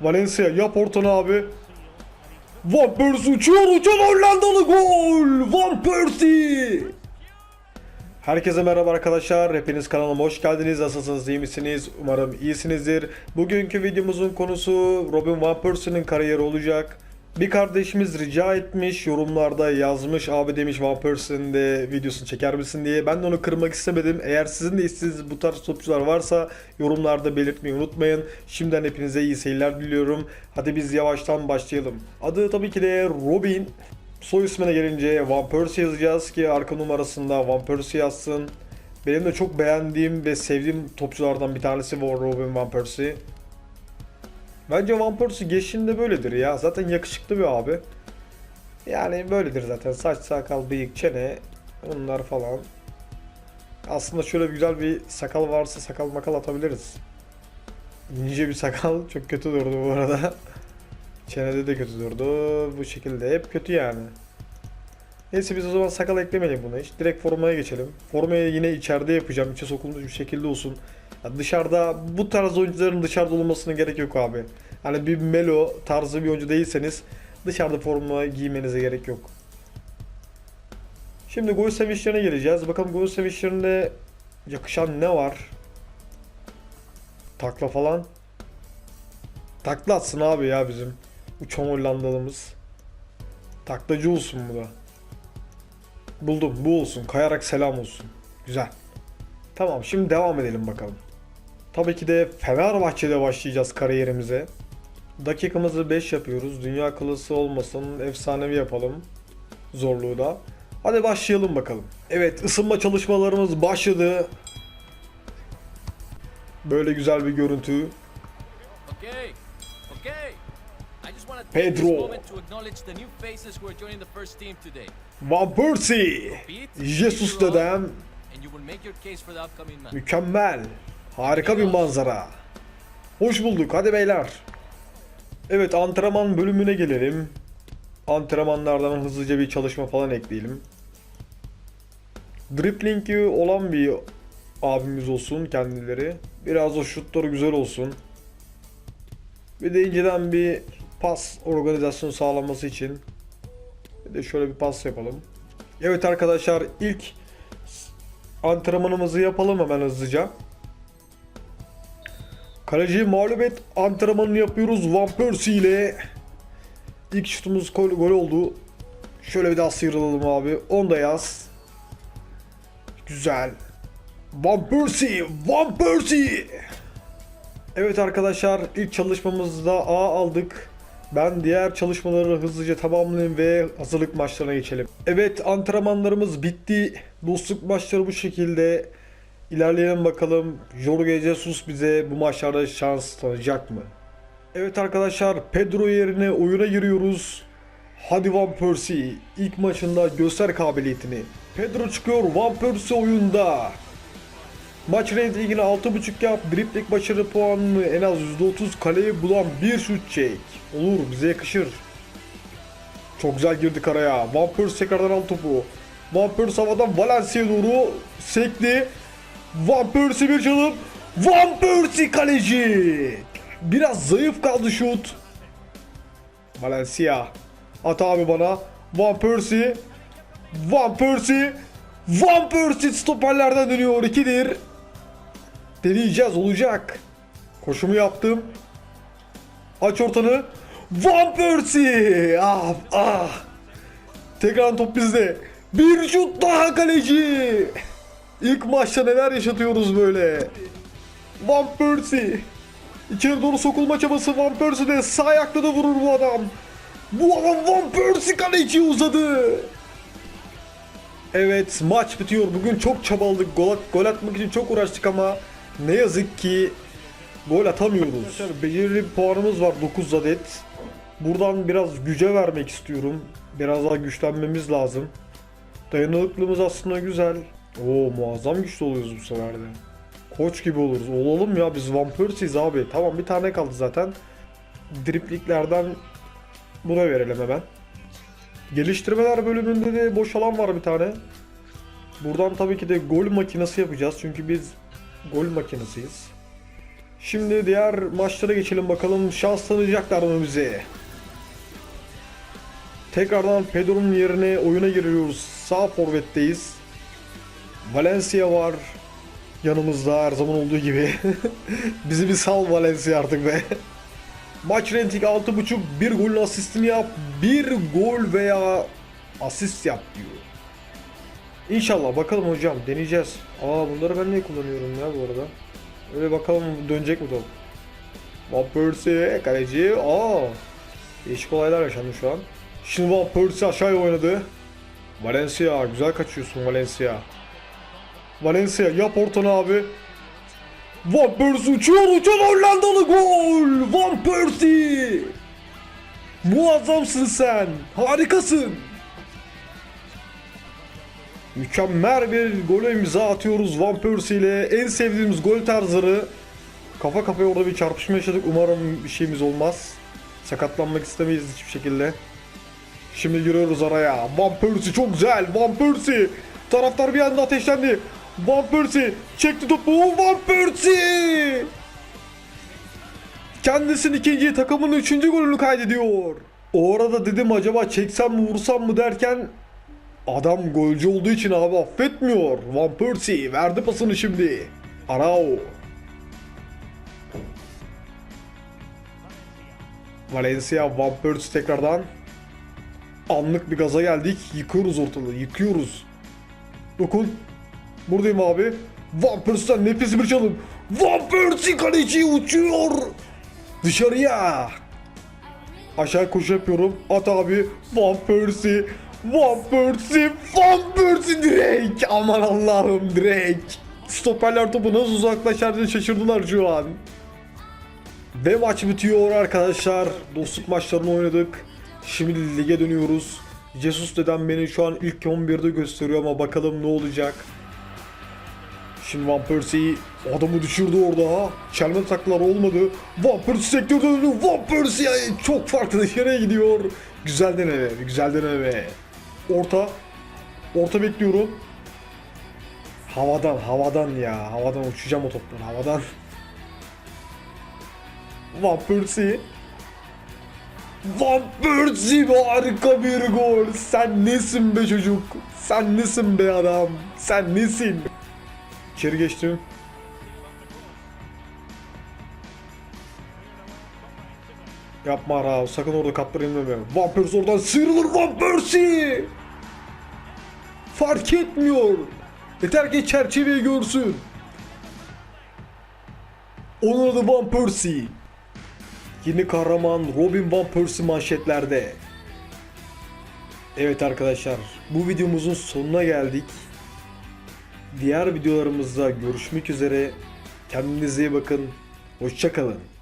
Valencia yap ortanı abi. Van Persie uçuyor uçan Hollandalı gol. Van Persie. Herkese merhaba arkadaşlar. Hepiniz kanalıma hoş geldiniz. Nasılsınız? iyi misiniz? Umarım iyisinizdir. Bugünkü videomuzun konusu Robin Van Persie'nin kariyeri olacak. Bir kardeşimiz rica etmiş, yorumlarda yazmış, abi demiş Van Persie'nin de videosunu çeker misin diye. Ben de onu kırmak istemedim. Eğer sizin de istediğiniz bu tarz topçular varsa yorumlarda belirtmeyi unutmayın. Şimdiden hepinize iyi seyirler diliyorum. Hadi biz yavaştan başlayalım. Adı tabii ki de Robin. Soy ismine gelince Van Persie yazacağız ki arka numarasında Van Persie yazsın. Benim de çok beğendiğim ve sevdiğim topçulardan bir tanesi var Robin Van Persie. Bence Van Persie geçişinde böyledir ya. Zaten yakışıklı bir abi. Yani böyledir zaten. Saç, sakal, bıyık, çene bunlar falan. Aslında şöyle güzel bir sakal varsa sakal makal atabiliriz. İnce bir sakal çok kötü durdu bu arada. Çenede de kötü durdu. Bu şekilde hep kötü yani. Neyse biz o zaman sakal eklemeyelim buna hiç. Direkt formaya geçelim. Formayı yine içeride yapacağım. İçe sokulmuş bir şekilde olsun. Ya dışarıda bu tarz oyuncuların dışarıda olmasına gerek yok abi. Hani bir Melo tarzı bir oyuncu değilseniz dışarıda forma giymenize gerek yok. Şimdi gol sevinçlerine geleceğiz. Bakalım gol sevinçlerinde yakışan ne var? Takla falan. Takla atsın abi ya bizim. Uçan Hollandalımız. Taklacı olsun bu da. Buldum bu olsun. Kayarak selam olsun. Güzel. Tamam şimdi devam edelim bakalım. Tabii ki de Fenerbahçe'de başlayacağız kariyerimize. Dakikamızı 5 yapıyoruz. Dünya klası olmasın. Efsanevi yapalım. Zorluğu da. Hadi başlayalım bakalım. Evet ısınma çalışmalarımız başladı. Böyle güzel bir görüntü. Pedro. Van Persie. Jesus dedem. Mükemmel. Harika bir manzara. Hoş bulduk. Hadi beyler. Evet antrenman bölümüne gelelim. Antrenmanlardan hızlıca bir çalışma falan ekleyelim. Driplingi olan bir abimiz olsun kendileri. Biraz da şutları güzel olsun. Bir de inceden bir pas organizasyonu sağlaması için. Bir de şöyle bir pas yapalım. Evet arkadaşlar ilk antrenmanımızı yapalım hemen hızlıca. Kaleciyi mağlup et antrenmanını yapıyoruz Van Persie ile. İlk şutumuz gol, gol oldu. Şöyle bir daha sıyrılalım abi. Onu da yaz. Güzel. Van Persie! Van Persie! Evet arkadaşlar ilk çalışmamızda A aldık. Ben diğer çalışmaları hızlıca tamamlayayım ve hazırlık maçlarına geçelim. Evet antrenmanlarımız bitti. Dostluk maçları bu şekilde. İlerleyelim bakalım. Jorge Jesus bize bu maçlarda şans tanıyacak mı? Evet arkadaşlar Pedro yerine oyuna giriyoruz. Hadi Van Persie ilk maçında göster kabiliyetini. Pedro çıkıyor Van Persie oyunda. Maç reytingini 6.5 yap, dripling başarı puanını en az %30 kaleye bulan bir şut çek. Olur bize yakışır. Çok güzel girdik araya. Van Persie tekrardan al topu. Van Persie havadan Valencia'ya doğru sekti. Van bir çalım. Van kaleci. Biraz zayıf kaldı şut. Valencia. At abi bana. Van Persie. Van Persie. Van Persie stoperlerden dönüyor. 2'dir. Deneyeceğiz olacak. Koşumu yaptım. Aç ortanı. Van. Ah ah. Tekrar top bizde. Bir şut daha kaleci. İlk maçta neler yaşatıyoruz böyle. Van Persie. İçeri doğru sokulma çabası Van Persie'de sağ ayakla da vurur bu adam. Bu adam Van Persie kaleci uzadı. Evet maç bitiyor. Bugün çok çabaladık. Gol, gol atmak için çok uğraştık ama ne yazık ki gol atamıyoruz. Arkadaşlar becerili bir puanımız var 9 adet. Buradan biraz güce vermek istiyorum. Biraz daha güçlenmemiz lazım. Dayanıklılığımız aslında güzel. Oo muazzam güçlü oluyoruz bu sefer de. Koç gibi oluruz. Olalım ya biz Van abi. Tamam bir tane kaldı zaten. Dripliklerden buna verelim hemen. Geliştirmeler bölümünde de boş alan var bir tane. Buradan tabii ki de gol makinesi yapacağız. Çünkü biz gol makinesiyiz. Şimdi diğer maçlara geçelim bakalım şans tanıyacaklar mı bize? Tekrardan Pedro'nun yerine oyuna giriyoruz. Sağ forvetteyiz. Valencia var yanımızda her zaman olduğu gibi. Bizi bir sal Valencia artık be. Maç renting 6.5 bir golün asistini yap. Bir gol veya asist yap diyor. İnşallah bakalım hocam deneyeceğiz. Aa bunları ben niye kullanıyorum ya bu arada? Öyle bakalım dönecek mi top? Van Persie kaleci. Aa. Değişik olaylar yaşandı şu an. Şimdi Van Persie aşağıya oynadı. Valencia güzel kaçıyorsun Valencia. Valencia yap ortanı abi. Van Persie uçuyor uçan Hollandalı gol. Van Persie. Muazzamsın sen. Harikasın. Mükemmel bir gole imza atıyoruz Van Persie ile. En sevdiğimiz gol tarzları. Kafa kafaya orada bir çarpışma yaşadık. Umarım bir şeyimiz olmaz. Sakatlanmak istemeyiz hiçbir şekilde. Şimdi giriyoruz araya. Van Persie çok güzel. Van Persie. Taraftar bir anda ateşlendi. Van Persie çekti topu. Van Persie. Kendisinin ikinci takımının üçüncü golünü kaydediyor. O arada dedim acaba çeksem mi vursam mı derken Adam golcü olduğu için abi affetmiyor. Van Persie verdi pasını şimdi. Arao. Valencia, Van Persie tekrardan. Anlık bir gaza geldik. Yıkıyoruz ortalığı, yıkıyoruz. Dokun. Buradayım abi. Van Persie'den nefis bir çalım. Van Persie kaleci uçuyor. Dışarıya. Aşağı koşu yapıyorum. At abi. Persie. Van Persie direkt. Aman Allah'ım direkt. Stoperler topu nasıl uzaklaşar diye şaşırdılar şu an. Ve maç bitiyor arkadaşlar. Dostluk maçlarını oynadık. Şimdi lige dönüyoruz. Jesus deden beni şu an ilk 11'de gösteriyor ama bakalım ne olacak. Şimdi Van Persie adamı düşürdü orada. Çelme taklar olmadı. Van Persie sektörde döndü. Van Persie çok farklı dışarıya gidiyor. Güzel deneme, güzel deneme. Orta. Orta bekliyorum. Havadan, havadan ya. Havadan uçacağım o topları, havadan. Van Persie. Van Persie harika bir gol. Sen nesin be çocuk? Sen nesin be adam? Sen nesin? İçeri geçtim. Yapma Rao. Sakın orada katları inmeme. Van Persie oradan sıyrılır Van Persie. Fark etmiyor. Yeter ki çerçeveyi görsün. Onun adı Van Persie. Yeni kahraman Robin Van Persie manşetlerde. Evet arkadaşlar bu videomuzun sonuna geldik. Diğer videolarımızda görüşmek üzere. Kendinize iyi bakın. Hoşçakalın.